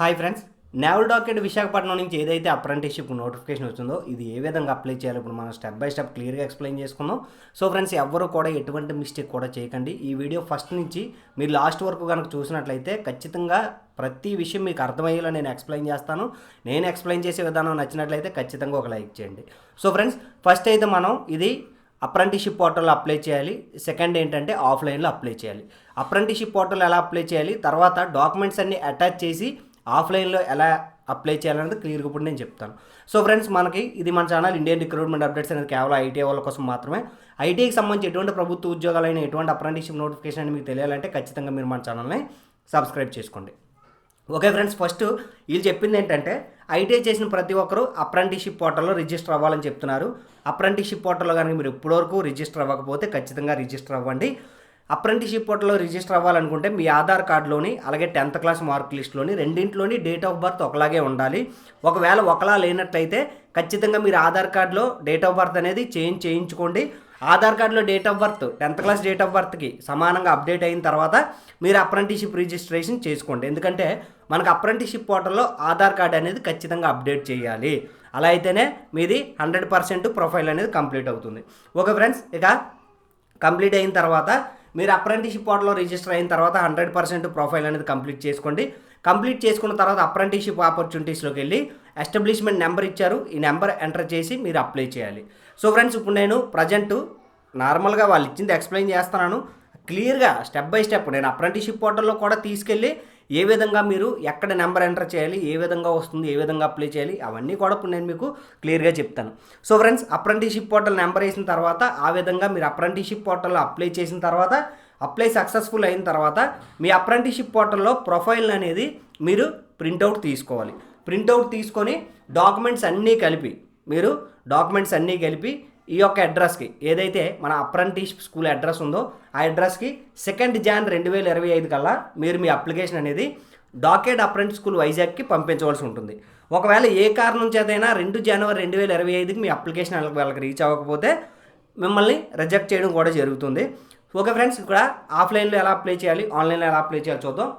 Hi friends naval dockyard Visakhapatnam నుంచి ఏదైతే apprenticeship notification వచ్చిందో ఇది ఏ విధంగా అప్లై చేయాలి ఇప్పుడు మనం స్టెప్ బై స్టెప్ క్లియర్గా ఎక్స్ప్లెయిన్ చేసుకుందాం. సో ఫ్రెండ్స్ ఎవరు కూడా ఎటువంటి మిస్టేక్ కూడా చేయకండి. ఈ వీడియో ఫస్ట్ నుంచి మీరు లాస్ట్ వరకు కనుక చూసినట్లయితే ఖచ్చితంగా ప్రతి విషయం మీకు అర్థమయ్యేలా నేను ఎక్స్ప్లెయిన్ చేస్తాను. నేను ఎక్స్ప్లెయిన్ చేసే విధానం నచ్చినట్లయితే ఖచ్చితంగా ఒక లైక్ చేయండి. సో ఫ్రెండ్స్ ఫస్ట్ అయితే మనం ఇది అప్రెంటిషిప్ పోర్టల్లో అప్లై చేయాలి. సెకండ్ ఏంటంటే ఆఫ్లైన్లో అప్లై చేయాలి. అప్రెంటిషిప్ పోర్టల్ ఎలా అప్లై చేయాలి? తర్వాత డాక్యుమెంట్స్ అన్ని అటాచ్ చేసి ఆఫ్లైన్లో ఎలా అప్లై చేయాలనేది క్లియర్గా ఇప్పుడు నేను చెప్తాను. సో ఫ్రెండ్స్ మనకి ఇది మన ఛానల్ ఇండియన్ రిక్రూట్మెంట్ అప్డేట్స్ అనేది కేవలం ఐటీఐ వాళ్ళ కోసం మాత్రమే. ఐటీఐకి సంబంధించి ఎటువంటి ప్రభుత్వ ఉద్యోగాలైన ఎటువంటి అప్రెంటిషిప్ నోటిఫికేషన్ అని మీకు తెలియాలంటే ఖచ్చితంగా మీరు మన ఛానల్ని సబ్స్క్రైబ్ చేసుకోండి. ఓకే ఫ్రెండ్స్ ఫస్ట్ వీళ్ళు చెప్పింది ఏంటంటే ఐటీఐ చేసిన ప్రతి ఒక్కరూ అప్రెంటిషిప్ పోర్టల్లో రిజిస్టర్ అవ్వాలని చెప్తున్నారు. అప్రెంటిషిప్ పోర్టల్లో కనుక మీరు ఇప్పటివరకు రిజిస్టర్ అవ్వకపోతే ఖచ్చితంగా రిజిస్టర్ అవ్వండి. అప్రెంటిషిప్ పోర్టల్లో రిజిస్టర్ అవ్వాలనుకుంటే మీ ఆధార్ కార్డులోని అలాగే టెన్త్ క్లాస్ మార్క్ లిస్ట్లోని రెండింటిలోని డేట్ ఆఫ్ బర్త్ ఒకలాగే ఉండాలి. ఒకవేళ ఒకలా లేనట్లయితే ఖచ్చితంగా మీరు ఆధార్ కార్డులో డేట్ ఆఫ్ బర్త్ అనేది చేంజ్ చేయించుకోండి. ఆధార్ కార్డులో date of birth tenth class date of బర్త్కి సమానంగా అప్డేట్ అయిన తర్వాత మీరు అప్రెంటిషిప్ రిజిస్ట్రేషన్ చేసుకోండి. ఎందుకంటే మనకు అప్రెంటిషిప్ పోర్టల్లో ఆధార్ కార్డ్ అనేది ఖచ్చితంగా అప్డేట్ చేయాలి. అలా అయితేనే మీది హండ్రెడ్ పర్సెంట్ ప్రొఫైల్ అనేది కంప్లీట్ అవుతుంది. ఓకే ఫ్రెండ్స్ ఇక కంప్లీట్ అయిన తర్వాత మీరు అప్రెంటిషిప్ పోర్టల్లో రిజిస్టర్ అయిన తర్వాత హండ్రెడ్ పర్సెంట్ ప్రొఫైల్ అనేది కంప్లీట్ చేసుకోండి. కంప్లీట్ చేసుకున్న తర్వాత అప్రెంటిషిప్ ఆపర్చునిటీస్లోకి వెళ్ళి ఎస్టాబ్లిష్మెంట్ నెంబర్ ఇచ్చారు. ఈ నెంబర్ ఎంటర్ చేసి మీరు అప్లై చేయాలి. సో ఫ్రెండ్స్ ఇప్పుడు నేను ప్రజెంట్ నార్మల్గా వాళ్ళు ఇచ్చింది ఎక్స్ప్లెయిన్ చేస్తున్నాను. క్లియర్గా స్టెప్ బై స్టెప్ నేను అప్రెంటిషిప్ పోర్టల్లో కూడా తీసుకెళ్ళి ఏ విధంగా మీరు ఎక్కడ నెంబర్ ఎంటర్ చేయాలి ఏ విధంగా వస్తుంది ఏ విధంగా అప్లై చేయాలి అవన్నీ కూడా ఇప్పుడు నేను మీకు క్లియర్గా చెప్తాను. So friends apprenticeship portal number వేసిన తర్వాత ఆ విధంగా మీరు అప్రెంటిషిప్ పోర్టల్లో అప్లై చేసిన తర్వాత అప్లై సక్సెస్ఫుల్ అయిన తర్వాత మీ అప్రెంటిషిప్ పోర్టల్లో ప్రొఫైల్ అనేది మీరు ప్రింటౌట్ తీసుకోవాలి. ప్రింటౌట్ తీసుకొని డాక్యుమెంట్స్ అన్నీ కలిపి మీరు డాక్యుమెంట్స్ అన్నీ కలిపి ఈ యొక్క అడ్రస్కి ఏదైతే మన అప్రెంటిస్ స్కూల్ అడ్రస్ ఉందో ఆ అడ్రస్కి సెకండ్ జాన్ రెండు వేల ఇరవై ఐదు కల్లా మీరు మీ అప్లికేషన్ అనేది డాకెట్ అప్రెంటిస్ స్కూల్ వైజాగ్కి పంపించవలసి ఉంటుంది. ఒకవేళ ఏ కారణం చేతైనా రెండు జనవరి రెండు వేల ఇరవై ఐదుకి మీ అప్లికేషన్ వాళ్ళకి వాళ్ళకి రీచ్ అవ్వకపోతే మిమ్మల్ని రిజెక్ట్ చేయడం కూడా జరుగుతుంది. ఓకే ఫ్రెండ్స్ ఇక్కడ ఆఫ్లైన్లో ఎలా అప్లై చేయాలి ఆన్లైన్లో ఎలా అప్లై చేయాలి చూద్దాం.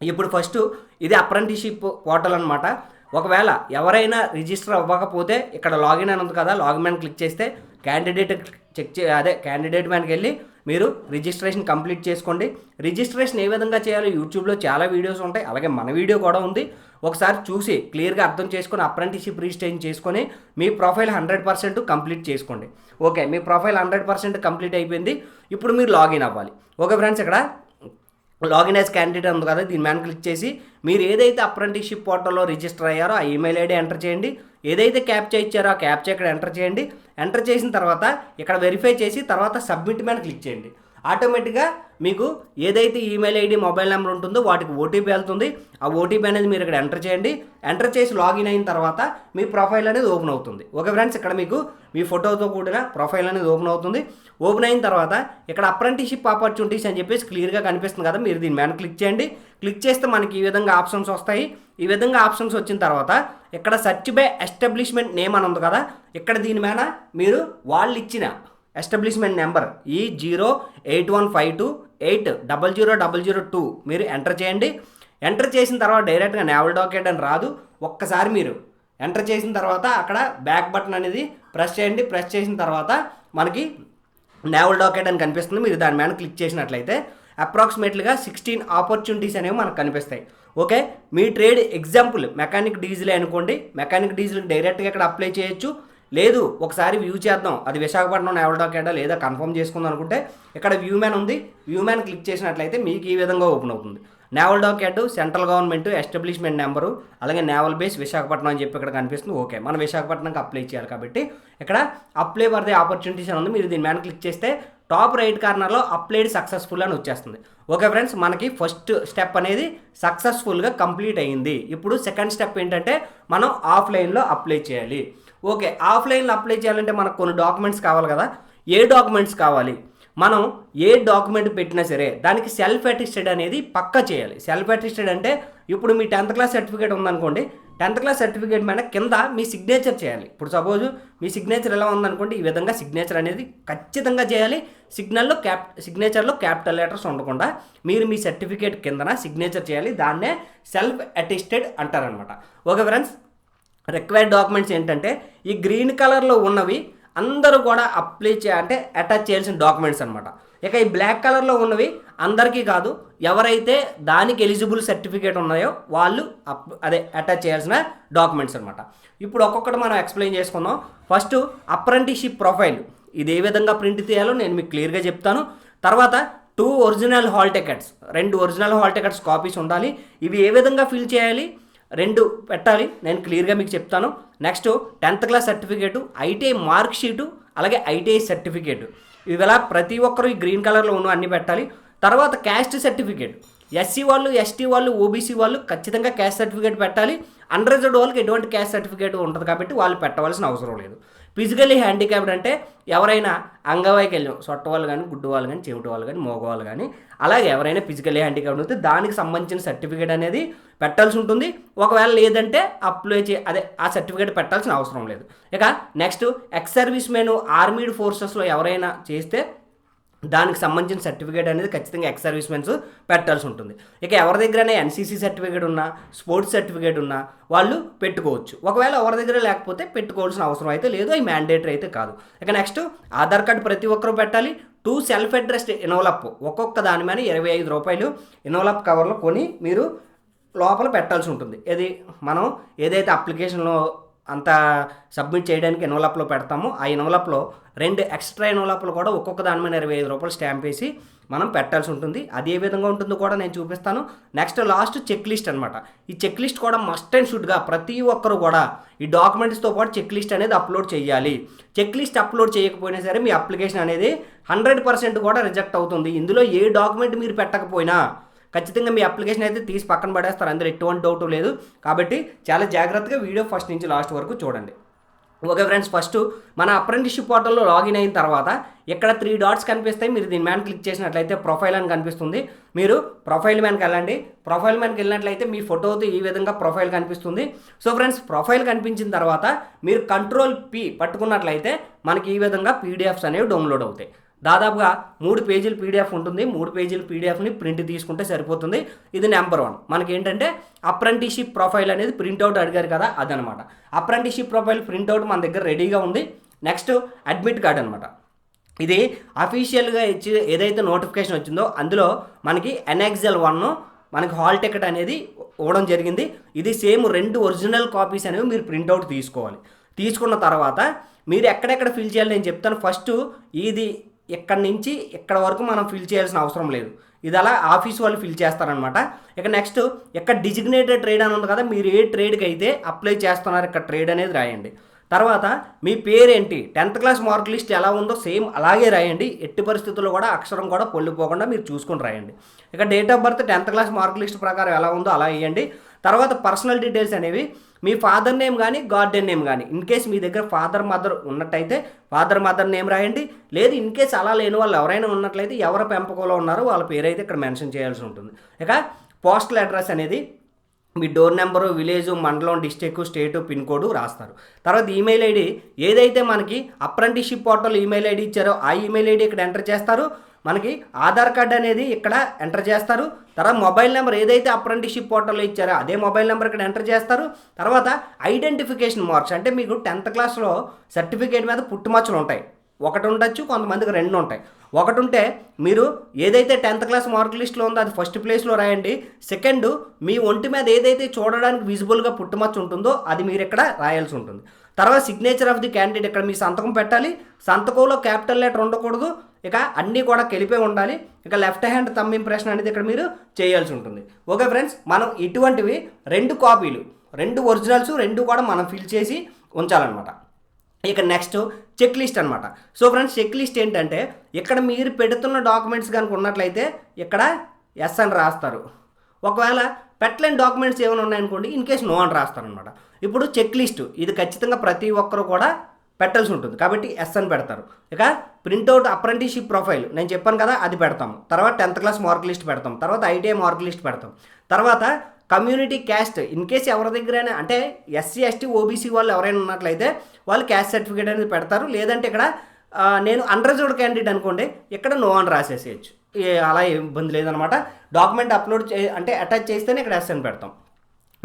ఇప్పుడు ఫస్ట్ ఇది అప్రెంటిషిప్ పోర్టల్ అనమాట ఒకవేళ ఎవరైనా రిజిస్టర్ అవ్వకపోతే ఇక్కడ లాగిన్ అని ఉంది కదా లాగిన్ మ్యాన్ క్లిక్ చేస్తే క్యాండిడేట్ చెక్ చే అదే క్యాండిడేట్ మ్యాన్కి వెళ్ళి మీరు రిజిస్ట్రేషన్ కంప్లీట్ చేసుకోండి. రిజిస్ట్రేషన్ ఏ విధంగా చేయాలో యూట్యూబ్లో చాలా వీడియోస్ ఉంటాయి అలాగే మన వీడియో కూడా ఉంది. ఒకసారి చూసి క్లియర్గా అర్థం చేసుకొని అప్రెంటిషిప్ రిజిస్ట్రేషన్ చేసుకొని మీ ప్రొఫైల్ హండ్రెడ్ పర్సెంట్ కంప్లీట్ చేసుకోండి. ఓకే మీ ప్రొఫైల్ హండ్రెడ్ పర్సెంట్ కంప్లీట్ అయిపోయింది. ఇప్పుడు మీరు లాగిన్ అవ్వాలి. ఓకే ఫ్రెండ్స్ ఇక్కడ లాగిన్ యాజ్ క్యాండిడేట్ అందు కదా దీని మీద క్లిక్ చేసి మీరు ఏదైతే అప్రెంటిషిప్ పోర్టల్లో రిజిస్టర్ అయ్యారో ఆ ఈమెయిల్ ఐడి ఎంటర్ చేయండి. ఏదైతే క్యాప్చా ఇచ్చారో ఆ క్యాప్చా ఇక్కడ ఎంటర్ చేయండి. ఎంటర్ చేసిన తర్వాత ఇక్కడ వెరిఫై చేసి తర్వాత సబ్మిట్ మీద క్లిక్ చేయండి. ఆటోమేటిక్గా మీకు ఏదైతే ఈమెయిల్ ఐడి మొబైల్ నెంబర్ ఉంటుందో వాటికి ఓటీపీ వెళ్తుంది. ఆ ఓటీపీ అనేది మీరు ఇక్కడ ఎంటర్ చేయండి. ఎంటర్ చేసి లాగిన్ అయిన తర్వాత మీ ప్రొఫైల్ అనేది ఓపెన్ అవుతుంది. ఓకే ఫ్రెండ్స్ ఇక్కడ మీకు మీ ఫోటోతో కూడిన ప్రొఫైల్ అనేది ఓపెన్ అవుతుంది. ఓపెన్ అయిన తర్వాత ఇక్కడ అప్రెంటిషిప్ ఆపర్చునిటీస్ అని చెప్పేసి క్లియర్గా కనిపిస్తుంది కదా మీరు దీని మీద క్లిక్ చేయండి. క్లిక్ చేస్తే మనకి ఈ విధంగా ఆప్షన్స్ వస్తాయి. ఈ విధంగా ఆప్షన్స్ వచ్చిన తర్వాత ఇక్కడ సర్చ్ బై ఎస్టాబ్లిష్మెంట్ నేమ్ అని ఉంది కదా ఇక్కడ దీని మీద మీరు వాళ్ళు ఇచ్చిన ఎస్టాబ్లిష్మెంట్ నెంబర్ ఈ zero eight one five two eight double zero double zero two మీరు ఎంటర్ చేయండి. ఎంటర్ చేసిన తర్వాత డైరెక్ట్గా నేవల్ డాకెట్ అని రాదు. ఒక్కసారి మీరు ఎంటర్ చేసిన తర్వాత అక్కడ బ్యాక్ బటన్ అనేది ప్రెస్ చేయండి. ప్రెస్ చేసిన తర్వాత మనకి నేవల్ డాకెట్ అని కనిపిస్తుంది. మీరు దాని మీద క్లిక్ చేసినట్లయితే అప్రాక్సిమేట్లీగా సిక్స్టీన్ ఆపర్చునిటీస్ అనేవి మనకు కనిపిస్తాయి. ఓకే? మీ ట్రేడ్ ఎగ్జాంపుల్ మెకానిక్ డీజిలే అనుకోండి. మెకానిక్ డీజిల్ డైరెక్ట్గా ఇక్కడ అప్లై చేయొచ్చు. లేదు ఒకసారి వ్యూ చేద్దాం. అది విశాఖపట్నం నేవల్ డాకేడా లేదా కన్ఫర్మ్ చేసుకుందాం అనుకుంటే ఇక్కడ వ్యూ మ్యాన్ ఉంది. వ్యూ మ్యాన్ క్లిక్ చేసినట్లయితే మీకు ఈ విధంగా ఓపెన్ అవుతుంది. Naval dockyard central government establishment number అలాగే నేవల్ బేస్ విశాఖపట్నం అని చెప్పి ఇక్కడ కనిపిస్తుంది. ఓకే మనం విశాఖపట్నంకి అప్లై చేయాలి కాబట్టి. ఇక్కడ అప్లై ఫర్ ది ఆపర్చునిటీస్ అని ఉంది. మీరు దీని మీద క్లిక్ చేస్తే టాప్ రైట్ కార్నర్లో అప్లైడ్ సక్సెస్ఫుల్ అని వచ్చేస్తుంది. ఓకే ఫ్రెండ్స్ మనకి ఫస్ట్ స్టెప్ అనేది సక్సెస్ఫుల్గా కంప్లీట్ అయ్యింది ఇప్పుడు సెకండ్ స్టెప్ ఏంటంటే మనం ఆఫ్లైన్లో అప్లై చేయాలి. ఓకే ఆఫ్లైన్లో అప్లై చేయాలంటే మనకు కొన్ని డాక్యుమెంట్స్ కావాలి కదా. ఏ డాక్యుమెంట్స్ కావాలి? మనం ఏ డాక్యుమెంట్ పెట్టినా సరే దానికి సెల్ఫ్ అటిస్టెడ్ అనేది పక్క చేయాలి. సెల్ఫ్ అటిస్టెడ్ అంటే ఇప్పుడు మీ టెన్త్ క్లాస్ సర్టిఫికేట్ ఉందనుకోండి టెన్త్ క్లాస్ సర్టిఫికేట్ మీద కింద మీ సిగ్నేచర్ చేయాలి. ఇప్పుడు సపోజ్ మీ సిగ్నేచర్ ఎలా ఉందనుకోండి ఈ విధంగా సిగ్నేచర్ అనేది ఖచ్చితంగా చేయాలి. సిగ్నల్లో క్యాప్ సిగ్నేచర్లో క్యాపిటల్ లెటర్స్ ఉండకుండా మీరు మీ సర్టిఫికేట్ కిందన సిగ్నేచర్ చేయాలి. దాన్నే సెల్ఫ్ అటెస్టెడ్ అంటారనమాట ఓకే ఫ్రెండ్స్ రిక్వైర్డ్ డాక్యుమెంట్స్ ఏంటంటే ఈ గ్రీన్ కలర్లో ఉన్నవి అందరూ కూడా అప్లై చే అంటే అటాచ్ చేయాల్సిన డాక్యుమెంట్స్ అనమాట ఇక ఈ బ్లాక్ కలర్లో ఉన్నవి అందరికీ కాదు ఎవరైతే దానికి ఎలిజిబుల్ సర్టిఫికేట్ ఉన్నాయో వాళ్ళు అప్ అదే అటాచ్ చేయాల్సిన డాక్యుమెంట్స్ అనమాట ఇప్పుడు ఒక్కొక్కటి మనం ఎక్స్ప్లెయిన్ చేసుకుందాం. ఫస్ట్ అప్రెంటిషిప్ ప్రొఫైల్ ఇది ఏ విధంగా ప్రింట్ తీయాలో నేను మీకు క్లియర్గా చెప్తాను. తర్వాత టూ ఒరిజినల్ హాల్ టికెట్స్ రెండు ఒరిజినల్ హాల్ టికెట్స్ కాపీస్ ఉండాలి. ఇవి ఏ విధంగా ఫిల్ చేయాలి? రెండు పెట్టాలి. నేను క్లియర్గా మీకు చెప్తాను. Next tenth class certificate ITI mark sheet అలాగే ఐటీఐ సర్టిఫికేట్. ఇవిలా ప్రతి ఒక్కరూ ఈ గ్రీన్ కలర్లో ఉన్న అన్ని పెట్టాలి. తర్వాత క్యాస్ట్ సర్టిఫికేట్. ఎస్సీ వాళ్ళు ఎస్టీ వాళ్ళు ఓబీసీ వాళ్ళు ఖచ్చితంగా క్యాస్ట్ సర్టిఫికేట్ పెట్టాలి. అన్రిజర్వ్డ్ వాళ్ళకి ఎటువంటి క్యాస్ట్ సర్టిఫికేట్ ఉంటుంది కాబట్టి వాళ్ళు పెట్టవలసిన అవసరం లేదు. ఫిజికలీ హ్యాండిక్యాప్డ్ అంటే ఎవరైనా అంగవైకల్యం సొట్టవాళ్ళు కానీ గుడ్డు వాళ్ళు కానీ చెవిటివాళ్ళు కానీ మోగవాళ్ళు కానీ అలాగే ఎవరైనా ఫిజికలీ హ్యాండిక్యాప్డ్ ఉంటే దానికి సంబంధించిన సర్టిఫికేట్ అనేది పెట్టాల్సి ఉంటుంది. ఒకవేళ లేదంటే అప్లై చే అదే ఆ సర్టిఫికేట్ పెట్టాల్సిన అవసరం లేదు. ఇక next ex service men armed ఫోర్సెస్లో ఎవరైనా చేస్తే దానికి సంబంధించిన సర్టిఫికేట్ అనేది ఖచ్చితంగా ఎక్స్ సర్వీస్మెన్స్ పెట్టాల్సి ఉంటుంది. ఇక ఎవరి దగ్గరైనా ఎన్సీసీ సర్టిఫికేట్ ఉన్నా స్పోర్ట్స్ సర్టిఫికేట్ ఉన్నా వాళ్ళు పెట్టుకోవచ్చు. ఒకవేళ ఎవరి దగ్గర లేకపోతే పెట్టుకోవాల్సిన అవసరం అయితే లేదు అవి మ్యాండేటరీ అయితే కాదు. ఇక నెక్స్ట్ ఆధార్ కార్డు ప్రతి ఒక్కరు పెట్టాలి. టూ సెల్ఫ్ అడ్రస్డ్ ఇన్వలప్ ఒక్కొక్క దాని మీద ఇరవై ఐదు రూపాయలు ఇన్వలప్ కవర్లో కొని మీరు లోపల పెట్టాల్సి ఉంటుంది. ఇది మనం ఏదైతే అప్లికేషన్లో అంత సబ్మిట్ చేయడానికి ఎన్వలప్లో పెడతాము. ఆ ఎన్వలప్లో రెండు ఎక్స్ట్రా ఎన్వలప్లు కూడా ఒక్కొక్క దాని మీద ఇరవై ఐదు రూపాయలు స్టాంప్ వేసి మనం పెట్టాల్సి ఉంటుంది. అది ఏ విధంగా ఉంటుందో కూడా నేను చూపిస్తాను. నెక్స్ట్ లాస్ట్ చెక్ లిస్ట్ అనమాట ఈ చెక్ లిస్ట్ కూడా మస్ట్ అండ్ షుడ్గా ప్రతి ఒక్కరు కూడా ఈ డాక్యుమెంట్స్తో పాటు చెక్ లిస్ట్ అనేది అప్లోడ్ చేయాలి. చెక్ లిస్ట్ అప్లోడ్ చేయకపోయినా సరే మీ అప్లికేషన్ అనేది హండ్రెడ్ పర్సెంట్ కూడా రిజెక్ట్ అవుతుంది. ఇందులో ఏ డాక్యుమెంట్ మీరు పెట్టకపోయినా ఖచ్చితంగా మీ అప్లికేషన్ అయితే తీసి పక్కన పడేస్తారు. అందులో ఎటువంటి డౌట్ లేదు. కాబట్టి చాలా జాగ్రత్తగా వీడియో ఫస్ట్ నుంచి లాస్ట్ వరకు చూడండి. ఓకే ఫ్రెండ్స్ ఫస్ట్ మన అప్రెంటిస్షిప్ పోర్టల్లో లాగిన్ అయిన తర్వాత ఇక్కడ త్రీ డాట్స్ కనిపిస్తాయి. మీరు దీని మ్యాన్ క్లిక్ చేసినట్లయితే ప్రొఫైల్ అని కనిపిస్తుంది. మీరు ప్రొఫైల్ మ్యాన్కి వెళ్ళండి. ప్రొఫైల్ మ్యాన్కి వెళ్ళినట్లయితే మీ ఫోటోతో ఈ విధంగా ప్రొఫైల్ కనిపిస్తుంది. సో ఫ్రెండ్స్ ప్రొఫైల్ కనిపించిన తర్వాత మీరు కంట్రోల్ పి పట్టుకున్నట్లయితే మనకి ఈ విధంగా పీడిఎఫ్స్ అనేవి డౌన్లోడ్ అవుతాయి. దాదాపుగా మూడు పేజీల పీడిఎఫ్ ఉంటుంది. మూడు పేజీల పీడిఎఫ్ని ప్రింట్ తీసుకుంటే సరిపోతుంది. ఇది నెంబర్ వన్. మనకి ఏంటంటే అప్రెంటిషిప్ ప్రొఫైల్ అనేది ప్రింట్అవుట్ అడిగారు కదా అదనమాట. అప్రెంటిషిప్ ప్రొఫైల్ ప్రింట్అవుట్ మన దగ్గర రెడీగా ఉంది. నెక్స్ట్ అడ్మిట్ కార్డ్ అనమాట ఇది అఫీషియల్గా ఇచ్చి ఏదైతే నోటిఫికేషన్ వచ్చిందో అందులో మనకి ఎన్ఎక్జెల్ వన్ మనకి హాల్ టికెట్ అనేది ఇవ్వడం జరిగింది. ఇది సేమ్ రెండు ఒరిజినల్ కాపీస్ అనేవి మీరు ప్రింట్అవుట్ తీసుకోవాలి. తీసుకున్న తర్వాత మీరు ఎక్కడెక్కడ ఫిల్ చేయాలి నేను చెప్తాను. ఫస్ట్ ఇది ఇక్కడి నుంచి ఇక్కడ వరకు మనం ఫిల్ చేయాల్సిన అవసరం లేదు. ఇది అలా ఆఫీస్ వాళ్ళు ఫిల్ చేస్తారనమాట ఇక నెక్స్ట్ ఇక్కడ డిజిగ్నేటెడ్ ట్రేడ్ అని ఉంది కదా మీరు ఏ ట్రేడ్కి అయితే అప్లై చేస్తున్నారు ఇక్కడ ట్రేడ్ అనేది రాయండి. తర్వాత మీ పేరేంటి? టెన్త్ క్లాస్ మార్క్ లిస్ట్ ఎలా ఉందో సేమ్ అలాగే రాయండి. ఎట్టి పరిస్థితుల్లో కూడా అక్షరం కూడా పొల్లిపోకుండా మీరు చూసుకొని రాయండి. ఇక date of birth tenth class mark list ప్రకారం ఎలా ఉందో అలా వేయండి. తర్వాత పర్సనల్ డీటెయిల్స్ అనేవి మీ ఫాదర్ నేమ్ కానీ గార్డెన్ నేమ్ కానీ ఇన్ కేస్ మీ దగ్గర ఫాదర్ మదర్ ఉన్నట్టయితే ఫాదర్ మదర్ నేమ్ రాయండి. లేదు ఇన్ కేస్ అలా లేని వాళ్ళు ఎవరైనా ఉన్నట్లయితే ఎవరి పెంపకంలో ఉన్నారో వాళ్ళ పేరు అయితే ఇక్కడ మెన్షన్ చేయాల్సి ఉంటుంది. ఇక పోస్టల్ అడ్రస్ అనేది మీ డోర్ నెంబరు విలేజ్ మండలం డిస్టిక్ స్టేట్ పిన్ కోడ్ రాస్తారు. తర్వాత ఈమెయిల్ ఐడి ఏదైతే మనకి అప్రెంటిషిప్ పోర్టల్ ఈమెయిల్ ఐడి ఇచ్చారో ఆ ఈమెయిల్ ఐడి ఇక్కడ ఎంటర్ చేస్తారు. మనకి ఆధార్ కార్డ్ అనేది ఇక్కడ ఎంటర్ చేస్తారు. తర్వాత మొబైల్ నెంబర్ ఏదైతే అప్రెంటిషిప్ పోర్టల్లో ఇచ్చారో అదే మొబైల్ నెంబర్ ఇక్కడ ఎంటర్ చేస్తారు. తర్వాత ఐడెంటిఫికేషన్ మార్క్స్ అంటే మీకు టెన్త్ క్లాస్లో సర్టిఫికేట్ మీద పుట్టుమచ్చలు ఉంటాయి. ఒకటి ఉండొచ్చు కొంతమందికి రెండు ఉంటాయి ఒకటి ఉంటే మీరు ఏదైతే టెన్త్ క్లాస్ మార్క్ లిస్ట్లో ఉందో అది ఫస్ట్ ప్లేస్లో రాయండి. సెకండ్ మీ ఒంటి మీద ఏదైతే చూడడానికి విజిబుల్గా పుట్టుమచ్చ ఉంటుందో అది మీరు ఇక్కడ రాయాల్సి ఉంటుంది. తర్వాత సిగ్నేచర్ ఆఫ్ ది క్యాండిడేట్ ఇక్కడ మీ సంతకం పెట్టాలి. సంతకంలో క్యాపిటల్ లెటర్ ఉండకూడదు. ఇక అన్నీ కూడా కలిపే ఉండాలి. ఇక లెఫ్ట్ హ్యాండ్ తమ్ ఇంప్రెషన్ అనేది ఇక్కడ మీరు చేయాల్సి ఉంటుంది. ఓకే ఫ్రెండ్స్ మనం ఇటువంటివి రెండు కాపీలు రెండు ఒరిజినల్స్ రెండు కూడా మనం ఫిల్ చేసి ఉంచాలన్నమాట. ఇక నెక్స్ట్ చెక్ లిస్ట్ అనమాట సో ఫ్రెండ్స్ చెక్ లిస్ట్ ఏంటంటే ఇక్కడ మీరు పెడుతున్న డాక్యుమెంట్స్ కనుక ఉన్నట్లయితే ఇక్కడ ఎస్ అని రాస్తారు. ఒకవేళ పెట్టలేని డాక్యుమెంట్స్ ఏమైనా ఉన్నాయనుకోండి ఇన్ కేస్ నో అని రాస్తారనమాట ఇప్పుడు చెక్ లిస్ట్ ఇది ఖచ్చితంగా ప్రతి ఒక్కరు కూడా పెట్టాల్సి ఉంటుంది. కాబట్టి ఎస్ అని పెడతారు. ఇక ప్రింట్అవుట్ అప్రెంటిషిప్ ప్రొఫైల్ నేను చెప్పాను కదా అది పెడతాం తర్వాత టెన్త్ క్లాస్ మార్క్ లిస్ట్ పెడతాం తర్వాత ఐటీఐ మార్క్ లిస్ట్ పెడతాం తర్వాత కమ్యూనిటీ క్యాస్ట్ ఇన్ కేస్ ఎవరి దగ్గరైనా అంటే ఎస్సీ ఎస్టీ ఓబీసీ వాళ్ళు ఎవరైనా ఉన్నట్లయితే వాళ్ళు క్యాస్ట్ సర్టిఫికేట్ అనేది పెడతారు. లేదంటే ఇక్కడ నేను అన్రిజర్వ్డ్ క్యాండిడేట్ అనుకోండి ఇక్కడ నో అని రాసేసేయచ్చు. అలా ఇబ్బంది లేదనమాట. డాక్యుమెంట్ అప్లోడ్ చే అంటే అటాచ్ చేస్తేనే ఇక్కడ ఎస్ అని పెడతాం.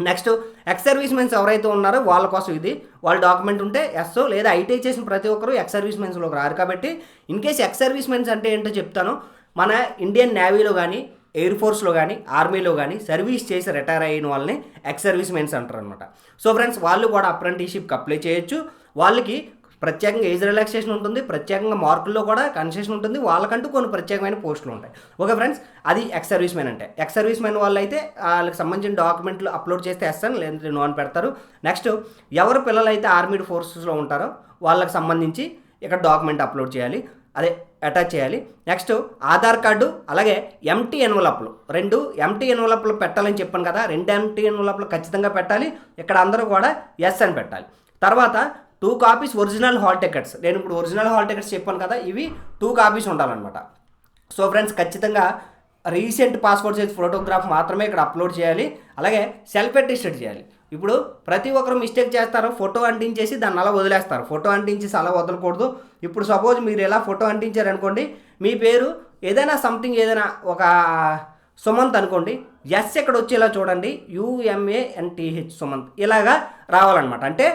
నెక్స్ట్ ఎక్స్ సర్వీస్ మెన్స్ ఎవరైతే ఉన్నారో వాళ్ళ కోసం ఇది. వాళ్ళ డాక్యుమెంట్ ఉంటే ఎస్ లేదా ఐటీ చేసిన ప్రతి ఒక్కరు ఎక్స్ సర్వీస్ మెన్స్లోకి రారు. కాబట్టి in case ex service mens అంటే ఏంటో చెప్తాను. మన ఇండియన్ నేవీలో కానీ ఎయిర్ ఫోర్స్లో కానీ ఆర్మీలో కానీ సర్వీస్ చేసి రిటైర్ అయిన వాళ్ళని ఎక్స్ సర్వీస్ మెన్స్ అంటారు అనమాట సో ఫ్రెండ్స్ వాళ్ళు కూడా అప్రెంటిషిప్కి అప్లై చేయొచ్చు. వాళ్ళకి ప్రత్యేకంగా ఏజ్ రిలాక్సేషన్ ఉంటుంది. ప్రత్యేకంగా మార్కుల్లో కూడా కన్సెషన్ ఉంటుంది. వాళ్ళకంటూ కొన్ని ప్రత్యేకమైన పోస్టులు ఉంటాయి. ఓకే ఫ్రెండ్స్ అది ఎక్స్ సర్వీస్ మెన్ అంటే. ఎక్స్ సర్వీస్ మెన్ వాళ్ళు అయితే వాళ్ళకి సంబంధించిన డాక్యుమెంట్లు అప్లోడ్ చేస్తే ఎస్ఎన్ లేదంటే నో అని పెడతారు. నెక్స్ట్ ఎవరు పిల్లలు అయితే ఆర్మీ ఫోర్సెస్లో ఉంటారో వాళ్ళకి సంబంధించి ఇక్కడ డాక్యుమెంట్ అప్లోడ్ చేయాలి. అదే అటాచ్ చేయాలి. నెక్స్ట్ ఆధార్ కార్డు అలాగే ఎంటీ ఎన్వలప్లు రెండు ఎంటీ ఎన్వలప్లు పెట్టాలని చెప్పాను కదా రెండు ఎంటీ ఎన్వలప్లు ఖచ్చితంగా పెట్టాలి. ఇక్కడ అందరూ కూడా ఎస్ అని పెట్టాలి. తర్వాత two copies original hall tickets నేను ఇప్పుడు ఒరిజినల్ హాల్ టికెట్స్ చెప్పాను కదా ఇవి టూ కాపీస్ ఉండాలన్నమాట. సో ఫ్రెండ్స్ ఖచ్చితంగా రీసెంట్ పాస్పోర్ట్ సైజ్ ఫోటోగ్రాఫ్ మాత్రమే ఇక్కడ అప్లోడ్ చేయాలి. అలాగే సెల్ఫ్ అటెస్టెడ్ చేయాలి. ఇప్పుడు ప్రతి ఒక్కరు మిస్టేక్ చేస్తారు ఫోటో అంటించేసి దాన్ని అలా వదిలేస్తారు. ఫోటో అంటించేసి అలా వదలకూడదు. ఇప్పుడు సపోజ్ మీరు ఎలా ఫోటో అంటించారనుకోండి మీ పేరు ఏదైనా సంథింగ్ ఏదైనా ఒక సుమంత్ అనుకోండి ఎస్ ఎక్కడ వచ్చేలా చూడండి యుఎంఏఎన్టీహెచ్ సుమంత్ ఇలాగా రావాలన్నమాట. అంటే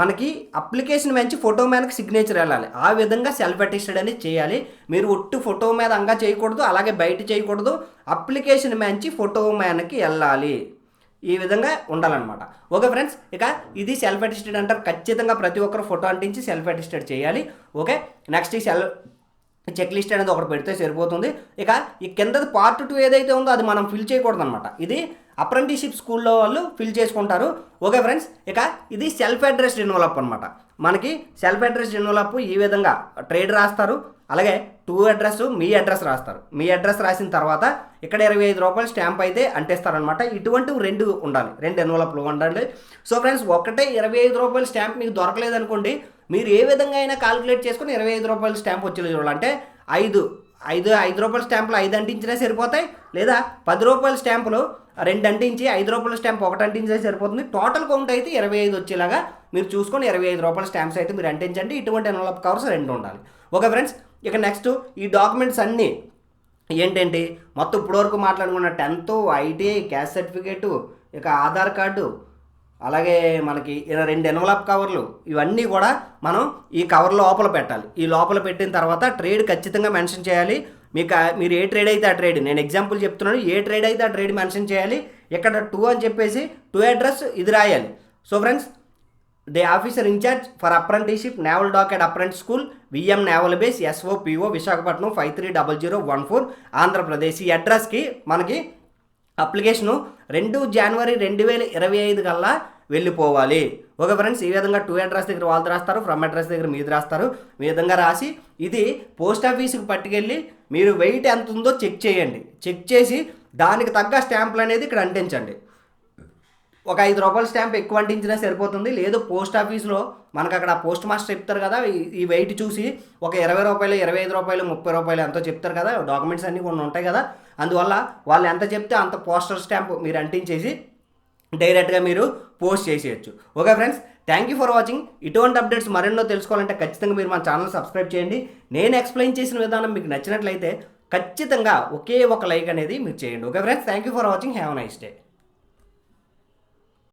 మనకి అప్లికేషన్ మంచి ఫోటో మీదకి సిగ్నేచర్ వెళ్ళాలి. ఆ విధంగా సెల్ఫ్ అటెస్టెడ్ అనేది చేయాలి. మీరు ఒట్టు ఫోటో మీద అంగా చేయకూడదు అలాగే బయట చేయకూడదు. అప్లికేషన్ మంచి ఫోటో మ్యాన్కి వెళ్ళాలి. ఈ విధంగా ఉండాలన్నమాట. ఓకే ఫ్రెండ్స్ ఇక ఇది సెల్ఫ్ అటెస్టెడ్ అంటారు. ఖచ్చితంగా ప్రతి ఒక్కరు ఫోటో అంటించి సెల్ఫ్ అటెస్టెడ్ చేయాలి. ఓకే నెక్స్ట్ ఈ సెల్ చెక్ లిస్ట్ అనేది ఒకటి పెడితే సరిపోతుంది. ఇక ఈ కిందది పార్ట్ టూ ఏదైతే ఉందో అది మనం ఫిల్ చేయకూడదు అనమాట ఇది అప్రెంటిషిప్ స్కూల్లో వాళ్ళు ఫిల్ చేసుకుంటారు. ఓకే ఫ్రెండ్స్ ఇక ఇది సెల్ఫ్ అడ్రస్ డెవలప్ అనమాట మనకి సెల్ఫ్ అడ్రస్ డెవలప్ ఈ విధంగా ట్రేడ్ రాస్తారు. అలాగే టూ అడ్రస్ మీ అడ్రస్ రాస్తారు. మీ అడ్రస్ రాసిన తర్వాత ఇక్కడ ఇరవై ఐదు రూపాయలు స్టాంప్ అయితే అంటేస్తారనమాట ఇటువంటివి రెండు ఉండాలి. రెండు ఎన్వలప్లు ఉండాలి. సో ఫ్రెండ్స్ ఒకటే ఇరవై ఐదు రూపాయల స్టాంప్ మీకు దొరకలేదు అనుకోండి మీరు ఏ విధంగా అయినా కాలిక్యులేట్ చేసుకుని ఇరవై ఐదు రూపాయల స్టాంప్ వచ్చేది చూడాలంటే ఐదు ఐదు ఐదు రూపాయల స్టాంపులు ఐదు అంటించినా సరిపోతాయి లేదా పది రూపాయల స్టాంపులు రెండు అంటించి ఐదు రూపాయల స్టాంప్ ఒకటి అంటించినా సరిపోతుంది. టోటల్ కౌంట్ అయితే ఇరవై ఐదు వచ్చేలాగా మీరు చూసుకొని ఇరవై ఐదు రూపాయల స్టాంప్స్ అయితే మీరు అంటించండి. ఇటువంటి ఎన్వలప్ కవర్స్ రెండు ఉండాలి. ఓకే ఫ్రెండ్స్ ఇక నెక్స్ట్ ఈ డాక్యుమెంట్స్ అన్నీ ఏంటంటే మొత్తం ఇప్పటివరకు మాట్లాడుకున్న టెన్త్ ఐటీఐ క్యాస్ట్ సర్టిఫికేటు ఇక ఆధార్ కార్డు అలాగే మనకి రెండు ఎన్వలప్ కవర్లు ఇవన్నీ కూడా మనం ఈ కవర్ లోపల పెట్టాలి. ఈ లోపల పెట్టిన తర్వాత ట్రేడ్ ఖచ్చితంగా మెన్షన్ చేయాలి. మీకు మీరు ఏ ట్రేడ్ అయితే ఆ ట్రేడ్ నేను ఎగ్జాంపుల్ చెప్తున్నాను ఏ ట్రేడ్ అయితే ఆ ట్రేడ్ మెన్షన్ చేయాలి ఇక్కడ టూ అని చెప్పేసి టూ అడ్రస్ ఇది రాయాలి. So friends the officer incharge for apprenticeship naval dock at అప్రెంట్ school VM naval base SO PO Visakhapatnam five three double zero one four Andhra Pradesh. ఈ అడ్రస్కి మనకి అప్లికేషను రెండు జనవరి రెండు వేల ఇరవై ఐదు కల్లా వెళ్ళిపోవాలి. ఓకే ఫ్రెండ్స్ ఈ విధంగా టూ అడ్రస్ దగ్గర వాళ్ళు రాస్తారు ఫ్రమ్ అడ్రస్ దగ్గర మీది రాస్తారు. ఈ విధంగా రాసి ఇది పోస్ట్ ఆఫీస్కి పట్టుకెళ్ళి మీరు వెయిట్ ఎంత ఉందో చెక్ చేయండి. చెక్ చేసి దానికి తగ్గ స్టాంపులు అనేది ఇక్కడ అంటించండి. ఒక ఐదు రూపాయల స్టాంప్ ఎక్కువ అంటించినా సరిపోతుంది. లేదు పోస్ట్ ఆఫీస్లో మనకు అక్కడ పోస్ట్ మాస్టర్ చెప్తారు కదా ఈ- వెయిట్ చూసి ఒక ఇరవై రూపాయలు ఇరవై ఐదు రూపాయలు ముప్పై రూపాయలు ఎంతో చెప్తారు కదా డాక్యుమెంట్స్ అన్నీ కొన్ని ఉంటాయి కదా. అందువల్ల వాళ్ళు ఎంత చెప్తే అంత పోస్టర్ స్టాంప్ మీరు అంటించేసి డైరెక్ట్గా మీరు పోస్ట్ చేసేయచ్చు. Okay friends thank you for watching. ఇటువంటి అప్డేట్స్ మరెన్నో తెలుసుకోవాలంటే ఖచ్చితంగా మీరు మా ఛానల్ సబ్స్క్రైబ్ చేయండి. నేను ఎక్స్ప్లెయిన్ చేసిన విధానం మీకు నచ్చినట్లయితే ఖచ్చితంగా ఒకే ఒక లైక్ అనేది మీరు చేయండి. Okay friends thank you for watching. Have nice day.